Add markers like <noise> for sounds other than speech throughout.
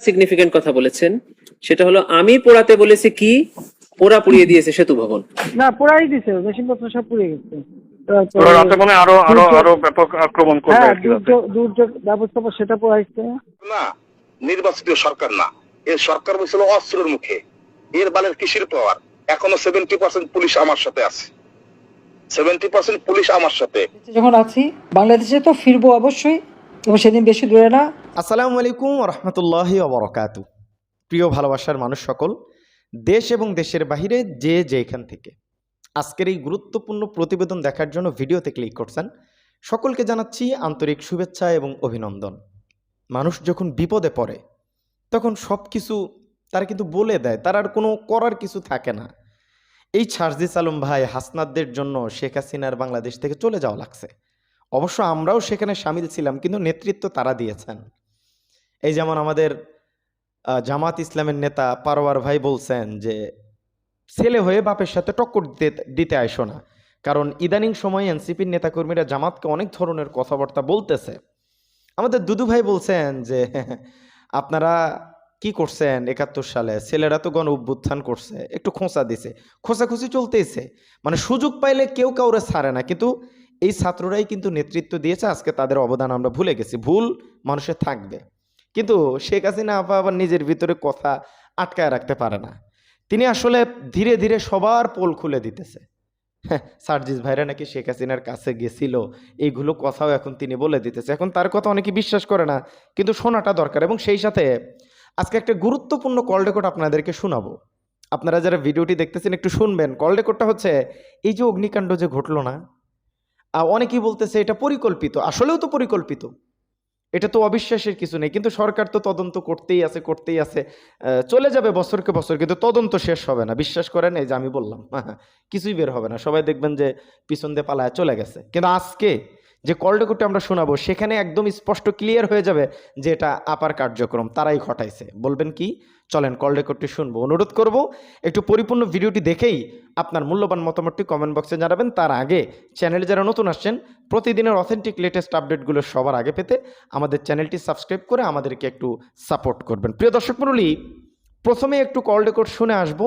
Significant কথা বলেছেন সেটা হলো আমি পোড়াতে বলেছি কি? ওরা পুড়িয়ে দিয়েছে সেতু ভবন। না পুরাই দিছে মেশিনপত্র সব পুড়ে গেছে। রাতে মানে আরও আরও আরও ব্যাপক আক্রমণ করবে হ্যাঁ আর কি রাতে। দুর্যোগ দুর্যোগ ব্যবস্থাপনা সেটা পুরাইছে না নির্বাচিত সরকার না। এর সরকার বলছিল অস্ত্রের মুখে। এর বালের কিসের পাওয়ার? এখনও সেভেন্টি পার্সেন্ট পুলিশ আমার সাথে আছে। সেভেন্টি পার্সেন্ট পুলিশ আমার সাথে। যখন আছি বাংলাদেশে তো ফিরবো অবশ্যই এবং সেদিন বেশি দূরে না আসসালামু আলাইকুম রহমতুল্লাহি ওবরকাতু। প্রিয় ভালোবাসার মানুষ সকল, দেশ এবং দেশের বাহিরে যে যেখান থেকে আজকের এই গুরুত্বপূর্ণ প্রতিবেদন দেখার জন্য ভিডিওতে ক্লিক করছেন, সকলকে জানাচ্ছি আন্তরিক শুভেচ্ছা এবং অভিনন্দন। মানুষ যখন বিপদে পড়ে, তখন সব কিছু তারা কিন্তু বলে দেয়, তার আর কোনো করার কিছু থাকে না। এই সার্জিস আলম ভাই হাসনাদদের জন্য শেখ হাসিনার বাংলাদেশ থেকে চলে যাওয়া লাগছে। অবশ্য আমরাও সেখানে সামিল ছিলাম, কিন্তু নেতৃত্ব তারা দিয়েছেন। এই যেমন আমাদের জামাত ইসলামের নেতা পারোয়ার ভাই বলছেন যে, ছেলে হয়ে বাপের সাথে টক্কর দিতে দিতে আইসো না। কারণ ইদানিং সময়ে এনসিপির নেতাকর্মীরা জামাতকে অনেক ধরনের কথাবার্তা বলতেছে। আমাদের দুদু ভাই বলছেন যে, <laughs> আপনারা কি করছেন একাত্তর সালে? ছেলেরা তো গণ অভ্যুত্থান করছে। একটু খোঁচা দিছে। খোঁচাখুচি চলতেইছে। মানে সুযোগ পাইলে কেউ কাউরে ছাড়ে না। কিন্তু এই ছাত্ররাই কিন্তু নেতৃত্ব দিয়েছে। আজকে তাদের অবদান আমরা ভুলে গেছি। ভুল মানুষের থাকবে। কিন্তু শেখ হাসিনা আপা আবার নিজের ভিতরে কথা আটকায় রাখতে পারে না। তিনি আসলে ধীরে ধীরে সবার পোল খুলে দিতেছে। হ্যাঁ, সার্জিস ভাইরা নাকি শেখ হাসিনার কাছে গেছিল এইগুলো কথাও এখন তিনি বলে দিতেছে। এখন তার কথা অনেকে বিশ্বাস করে না কিন্তু শোনাটা দরকার। এবং সেই সাথে আজকে একটা গুরুত্বপূর্ণ কল রেকর্ড আপনাদেরকে শোনাবো। আপনারা যারা ভিডিওটি দেখতেছেন একটু শুনবেন। কল রেকর্ডটা হচ্ছে এই যে অগ্নিকাণ্ড যে ঘটলো না অনেকেই বলতেছে এটা পরিকল্পিত। আসলেও তো পরিকল্পিত। এটা তো অবিশ্বাসের কিছু নেই। কিন্তু সরকার তো তদন্ত করতেই আছে করতেই আছে। চলে যাবে বছরকে বছর, কিন্তু তদন্ত শেষ হবে না। বিশ্বাস করেন, এই যে আমি বললাম, <laughs> কিছুই বের হবে না। সবাই দেখবেন যে পিছন দিয়ে পালায় চলে গেছে। কিন্তু আজকে যে কল রেকর্ডটা আমরা শোনাবো, সেখানে একদম স্পষ্ট ক্লিয়ার হয়ে যাবে যে এটা আপার কার্যক্রম, তারাই ঘটাইছে। বলবেন কি? চলেন কল রেকর্ডটি শুনব। অনুরোধ করব, একটু পরিপূর্ণ ভিডিওটি দেখেই আপনার মূল্যবান মতামতটি কমেন্ট বক্সে জানাবেন। তার আগে চ্যানেলে যারা নতুন আসছেন, প্রতিদিনের অথেন্টিক লেটেস্ট আপডেটগুলো সবার আগে পেতে আমাদের চ্যানেলটি সাবস্ক্রাইব করে আমাদেরকে একটু সাপোর্ট করবেন। প্রিয় দর্শক মণ্ডলী, প্রথমে একটু কল রেকর্ড শুনে আসব।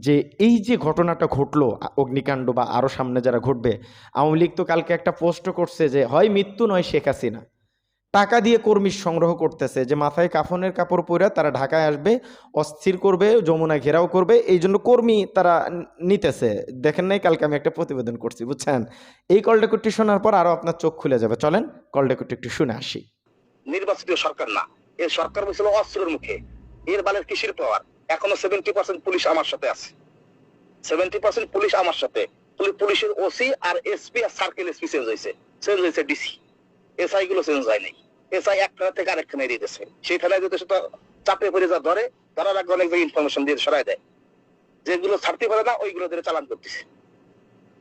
যে এই যে ঘটনাটা ঘটলো অগ্নিকাণ্ড বা আরও সামনে যারা ঘটবে, আওয়ামী লীগ তো কালকে একটা পোস্ট করছে যে হয় মৃত্যু নয় শেখ হাসিনা। টাকা দিয়ে কর্মী সংগ্রহ করতেছে যে মাথায় কাফনের কাপড় পরে তারা ঢাকায় আসবে, অস্থির করবে, যমুনা ঘেরাও করবে, এই জন্য কর্মী তারা নিতেছে। দেখেন নাই, কালকে আমি একটা প্রতিবেদন করছি, বুঝছেন? এই কল শোনার পর আরও আপনার চোখ খুলে যাবে। চলেন কল একটু শুনে আসি। নির্বাচিত সরকার না এর সরকার বলছিল অস্ত্রের মুখে। এর বালের কিসের পাওয়ার এখনও সেভেন্টি পার্সেন্ট পুলিশ আমার সাথে আছে। সেভেন্টি পার্সেন্ট পুলিশ আমার সাথে। পুলিশের ওসি আর এসপি আর সার্কেল এসপি চেঞ্জ হয়েছে। চেঞ্জ হয়েছে ডিসি এসআই গুলো চেঞ্জ হয় নাই। এসআই এক থানা থেকে আরেক থানায় দিতেছে সেই থানায় যদি সেটা চাপে পড়ে যা ধরে আগে অনেক ইনফরমেশন দিয়ে সরাই দেয়। যেগুলো ছাড়তে পারে না, ওইগুলো ধরে চালান করতেছে।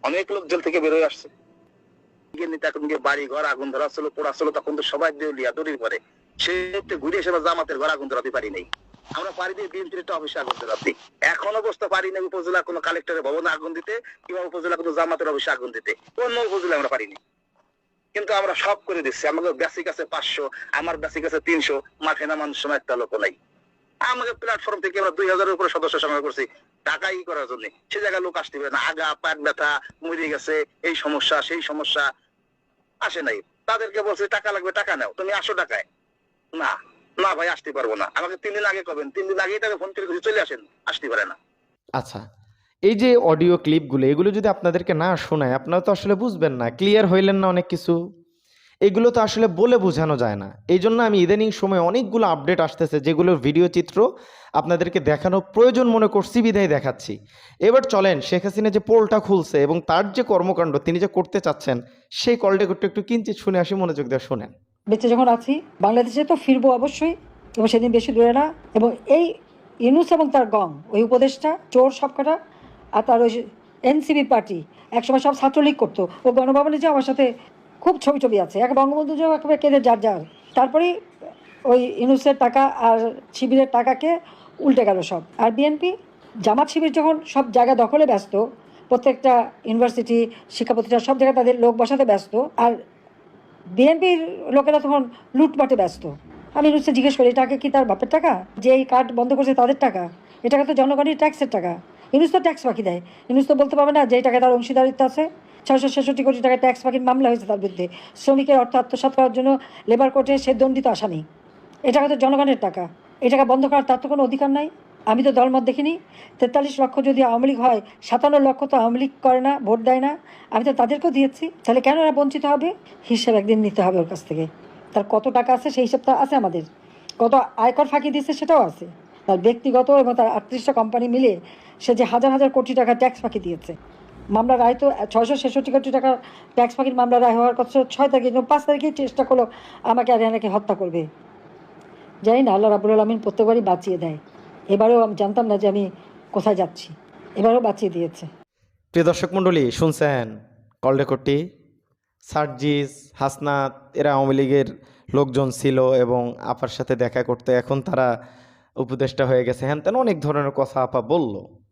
অনেক লোক জেল থেকে বেরোয় আসছে। বাড়ি ঘর, আগুন ধরা ছিল, পোড়া ছিল, তখন তো সবাই দেউলিয়া, দড়ির পরে সে ঘুরে এসে জামাতের ঘর আগুন ধরাতে পারি নাই। আমরা পারি দিয়ে বিএনপির একটা অফিসে আগুন ধরাতে এখনও বসতে পারি না উপজেলা কোনো কালেক্টরের ভবনে আগুন দিতে, কিংবা উপজেলা কোনো জামাতের অফিসে আগুন দিতে। অন্য উপজেলা আমরা পারিনি। কিন্তু আমরা সব করে দিচ্ছি। আমাদের বেসিক আছে পাঁচশো, আমার বেসিক আছে তিনশো, মাঠে নামানোর সময় একটা লোক নাই। আমাদের প্ল্যাটফর্ম থেকে আমরা দুই হাজারের উপরে সদস্য সংগ্রহ করছি। টাকাই করার জন্য। সে জায়গায় লোক আসতে না। আগা পাট ব্যথা, মরে গেছে, এই সমস্যা, সেই সমস্যা। আসে নাই। তাদেরকে বলছে, টাকা লাগবে, টাকা নাও। তুমি আসো টাকায় না। না ভাই, আসতে পারব না। আমাকে তিন দিন আগে কবেন? তিন দিন আগেই তাকে ফোন করে চলে আসেন, আসতে পারে না। আচ্ছা এই যে অডিও ক্লিপগুলো এগুলো যদি আপনাদেরকে না শোনায়, আপনারা তো আসলে বুঝবেন না ক্লিয়ার হইলেন না অনেক কিছু? এগুলো তো আসলে বলে বোঝানো যায় না। এই জন্য আমি ইদানিং সময় অনেকগুলো আপডেট আসতেছে, যেগুলোর ভিডিও চিত্র আপনাদেরকে দেখানো প্রয়োজন মনে করছি বিধায় দেখাচ্ছি। এবার চলেন, শেখ হাসিনা যে পোলটা খুলছে এবং তার যে কর্মকাণ্ড, তিনি যে করতে চাচ্ছেন, সেই কলটা একটু একটু কিঞ্চিত শুনে আসি, মনোযোগ দিয়ে শোনেন। বেঁচে যখন আছি, বাংলাদেশে তো ফিরবো অবশ্যই এবং সেদিন বেশি দূরে না। এবং এই ইউনুস এবং তার গং ওই উপদেশটা চোর সবকটা, আর তার ওই এনসিবি পার্টি, একসময় সব ছাত্রলীগ করতো। ও গণভবনে যে আমার সাথে খুব ছবি ছবি আছে। এক বঙ্গবন্ধু যে একেবারে কেঁদে যার যার। তারপরেই ওই ইউনুসের টাকা আর শিবিরের টাকাকে উল্টে গেল সব। আর বিএনপি, জামাত শিবির যখন সব জায়গা দখলে ব্যস্ত, প্রত্যেকটা ইউনিভার্সিটি শিক্ষা প্রতিষ্ঠান সব জায়গায় তাদের লোক বসাতে ব্যস্ত, আর বিএনপির লোকেরা তখন লুটপাটে ব্যস্ত। আমি ইনুসকে জিজ্ঞেস করি টাকা কি তার বাপের টাকা? যে এই কার্ড বন্ধ করছে তাদের টাকা? এটাকে তো জনগণের ট্যাক্সের টাকা। ইনুস তো ট্যাক্স বাকি দেয়। ইনুস তো বলতে পারবে না যে টাকা তার অংশীদারিত্ব আছে। ছয়শো ছেষট্টি কোটি টাকা ট্যাক্স বাকির মামলা হয়েছে তার বিরুদ্ধে। শ্রমিকের অর্থ আত্মসাৎ করার জন্য লেবার কোর্টে সে দণ্ডিত আসামি। এ টাকা তো জনগণের টাকা। এই টাকা বন্ধ করার তার তো কোনো অধিকার নাই। আমি তো দলমত দেখিনি। তেতাল্লিশ লক্ষ যদি আওয়ামী লীগ হয়, সাতান্ন লক্ষ তো আওয়ামী লীগ করে না, ভোট দেয় না। আমি তো তাদেরকেও দিয়েছি। তাহলে কেন এরা বঞ্চিত হবে? হিসাব একদিন নিতে হবে ওর কাছ থেকে। তার কত টাকা আছে সেই হিসাবটা আছে আমাদের। কত আয়কর ফাঁকি দিয়েছে সেটাও আছে। তার ব্যক্তিগত এবং তার আটত্রিশটা কোম্পানি মিলে সে যে হাজার হাজার কোটি টাকা ট্যাক্স ফাঁকি দিয়েছে। মামলা রায় তো ছয়শো ছেষট্টি কোটি টাকা ট্যাক্স ফাঁকির মামলা রায় হওয়ার কথা ছয় তারিখে। পাঁচ তারিখেই চেষ্টা করল আমাকে আরিয়ানাকে হত্যা করবে। জানি না, আল্লাহ রাবুল আলমিন প্রত্যেকবারই বাঁচিয়ে দেয়। এবারেও আমি জানতাম না যে আমি কোথায় যাচ্ছি। এবারেও বাঁচিয়ে দিয়েছে। প্রিয় দর্শক মণ্ডলী, শুনছেন কল রেকর্ডটি। সার্জিস, হাসনাত, এরা আওয়ামী লীগের লোকজন ছিল এবং আপার সাথে দেখা করতে এখন তারা উপদেষ্টা হয়ে গেছে। হ্যান তেন অনেক ধরনের কথা আপা বলল।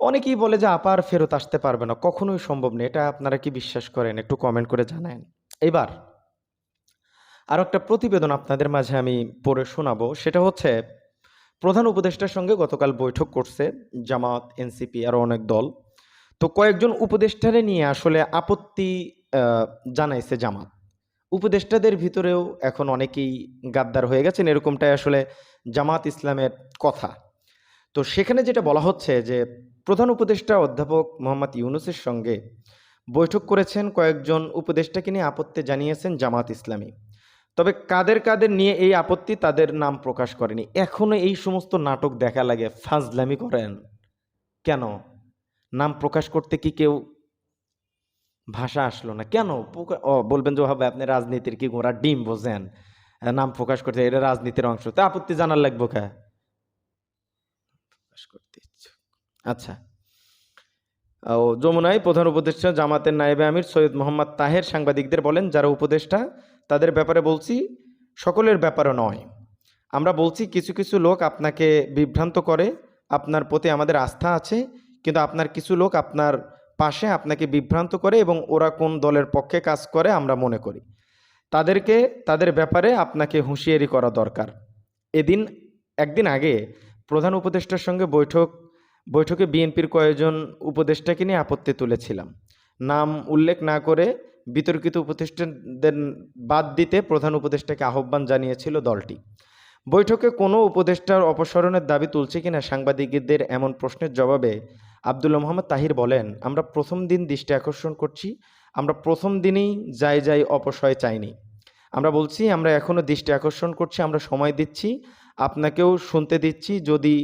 অনেকেই বলে যে আপার ফেরত আসতে পারবে না। কখনোই সম্ভব নেই এটা আপনারা কি বিশ্বাস করেন? একটু কমেন্ট করে জানান। এবার আর একটা প্রতিবেদন আপনাদের মাঝে আমি পড়ে শোনাবো। সেটা হচ্ছে প্রধান উপদেষ্টার সঙ্গে গতকাল বৈঠক করছে জামাত, এনসিপি আরও অনেক দল। তো কয়েকজন উপদেষ্টারে নিয়ে আসলে আপত্তি জানাইছে জামাত। উপদেষ্টাদের ভিতরেও এখন অনেকেই গাদ্দার হয়ে গেছেন, এরকমটাই আসলে জামাত ইসলামের কথা। তো সেখানে যেটা বলা হচ্ছে যে, প্রধান উপদেষ্টা অধ্যাপক মোহাম্মদ ইউনুসের সঙ্গে বৈঠক করেছেন কয়েকজন উপদেষ্টাকে নিয়ে আপত্তি জানিয়েছেন জামাত ইসলামী। তবে কাদের কাদের নিয়ে এই আপত্তি তাদের নাম প্রকাশ করেনি। এখনও এই সমস্ত নাটক দেখা লাগে, ফাজলামি করেন। কেন? নাম প্রকাশ করতে কি কেউ ভাষা আসলো না? কেন? ও, বলবেন যে হবে আপনি রাজনীতির কি গোড়া ডিম বোঝেন? নাম প্রকাশ করতে এটা রাজনীতির অংশ। তা আপত্তি জানার লাগবো কে। আচ্ছা। ও, যমুনায় প্রধান উপদেষ্টা জামাতের নায়েবে আমির সৈয়দ মোহাম্মদ তাহের সাংবাদিকদের বলেন, যারা উপদেষ্টা তাদের ব্যাপারে বলছি, সকলের ব্যাপারও নয়। আমরা বলছি, কিছু কিছু লোক আপনাকে বিভ্রান্ত করে, আপনার প্রতি আমাদের আস্থা আছে, কিন্তু আপনার কিছু লোক আপনার পাশে আপনাকে বিভ্রান্ত করে এবং ওরা কোন দলের পক্ষে কাজ করে আমরা মনে করি। তাদেরকে, তাদের ব্যাপারে আপনাকে হুঁশিয়ারি করা দরকার। এদিন, একদিন আগে প্রধান উপদেষ্টার সঙ্গে বৈঠক, বৈঠকে বিএনপির কয়েকজন উপদেষ্টাকে নিয়ে আপত্তি তুলেছিলাম। নাম উল্লেখ না করে বিতর্কিত উপদেষ্টাদের বাদ দিতে প্রধান উপদেষ্টাকে আহ্বান জানিয়েছিল দলটি। বৈঠকে কোনো উপদেষ্টার অপসারণের দাবি তুলছে কিনা সাংবাদিকদের এমন প্রশ্নের জবাবে আবদুল্লাহ মোহাম্মদ তাহির বলেন, আমরা প্রথম দিন দৃষ্টি আকর্ষণ করছি, আমরা প্রথম দিনেই যাই যাই অপসয় চাইনি। আমরা বলছি, আমরা এখনও দৃষ্টি আকর্ষণ করছি, আমরা সময় দিচ্ছি, আপনাকেও শুনতে দিচ্ছি, যদি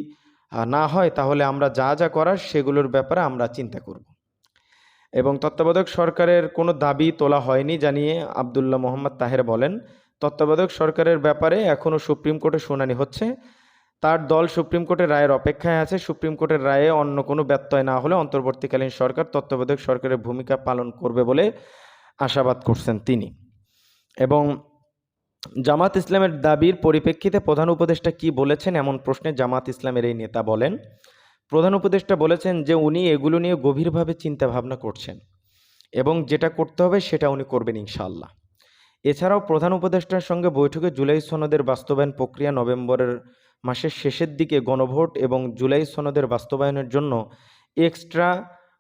না হয় তাহলে আমরা যা যা করার সেগুলোর ব্যাপারে আমরা চিন্তা করব। এবং তত্ত্বাবধায়ক সরকারের কোনো দাবি তোলা হয়নি জানিয়ে আবদুল্লাহ মোহাম্মদ তাহের বলেন, তত্ত্বাবধায়ক সরকারের ব্যাপারে এখনও সুপ্রিম কোর্টে শুনানি হচ্ছে। তার দল সুপ্রিম কোর্টের রায়ের অপেক্ষায় আছে। সুপ্রিম কোর্টের রায়ে অন্য কোনো ব্যত্যয় না হলে অন্তর্বর্তীকালীন সরকার তত্ত্বাবধায়ক সরকারের ভূমিকা পালন করবে বলে আশাবাদ করছেন তিনি। এবং জামাত ইসলামের দাবির পরিপ্রেক্ষিতে প্রধান উপদেষ্টা কি বলেছেন এমন প্রশ্নে জামাত ইসলামের এই নেতা বলেন প্রধান উপদেষ্টা বলেছেন যে উনি এগুলো নিয়ে গভীরভাবে চিন্তা ভাবনা করছেন এবং যেটা করতে হবে সেটা উনি করবেন ইনশাআল্লাহ। এছাড়াও প্রধান উপদেষ্টার সঙ্গে বৈঠকে জুলাই সনদের বাস্তবায়ন প্রক্রিয়া নভেম্বরের মাসের শেষের দিকে গণভোট এবং জুলাই সনদের বাস্তবায়নের জন্য এক্সট্রা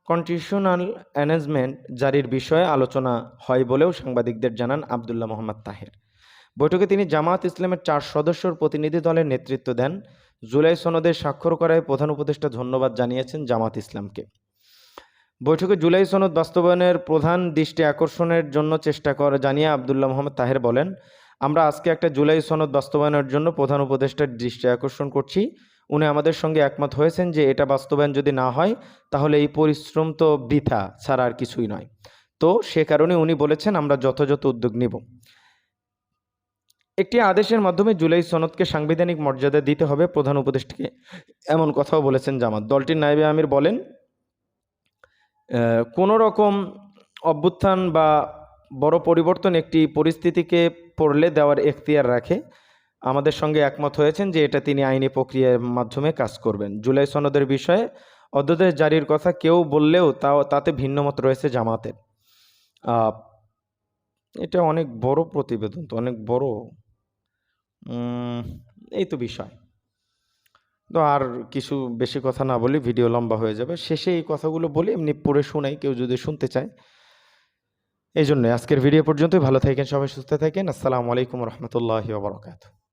কন্টিটিউশনাল অ্যানেজমেন্ট জারির বিষয়ে আলোচনা হয় বলেও সাংবাদিকদের জানান আবদুল্লাহ মোহাম্মদ তাহের। বৈঠকে তিনি জামাত ইসলামের চার সদস্যর প্রতিনিধি দলের নেতৃত্ব দেন। জুলাই সনদে স্বাক্ষর করায় প্রধান উপদেষ্টা ধন্যবাদ জানিয়েছেন জামাত ইসলামকে। বৈঠকে জুলাই সনদ বাস্তবায়নের প্রধান দৃষ্টি আকর্ষণের জন্য চেষ্টা করে জানিয়ে আবদুল্লাহ মোহাম্মদ তাহের বলেন, আমরা আজকে একটা জুলাই সনদ বাস্তবায়নের জন্য প্রধান উপদেষ্টার দৃষ্টি আকর্ষণ করছি। উনি আমাদের সঙ্গে একমত হয়েছেন যে এটা বাস্তবায়ন যদি না হয়, তাহলে এই পরিশ্রম তো বৃথা, ছাড়া আর কিছুই নয়। তো সে কারণে উনি বলেছেন, আমরা যথাযথ উদ্যোগ নিব। একটি আদেশের মাধ্যমে জুলাই সনদকে সাংবিধানিক মর্যাদা দিতে হবে প্রধান উপদেষ্টাকে। এমন কথাও বলেছেন জামাত। দলটির নায়েবে আমির বলেন কোনো রকম অভ্যুত্থান বা বড় পরিবর্তন একটি পরিস্থিতিকে পড়লে দেওয়ার এখতিয়ার রাখে। আমাদের সঙ্গে একমত হয়েছেন যে এটা তিনি আইনি প্রক্রিয়ার মাধ্যমে কাজ করবেন। জুলাই সনদের বিষয়ে অধ্যাদেশ জারির কথা কেউ বললেও তাও, তাতে ভিন্নমত রয়েছে জামাতের। এটা অনেক বড় প্রতিবেদন তো, অনেক বড়। এই তো বিষয়। তো আর কিছু বেশি কথা না বলি, ভিডিও লম্বা হয়ে যাবে। শেষে এই কথাগুলো বলি, এমনি পড়ে শোনাই কেউ যদি শুনতে চায়। এই জন্য আজকের ভিডিও পর্যন্তই। ভালো থাকেন, সবাই সুস্থ থাকেন। আসসালামু আলাইকুম রহমতুল্লাহ ওবরাকাতু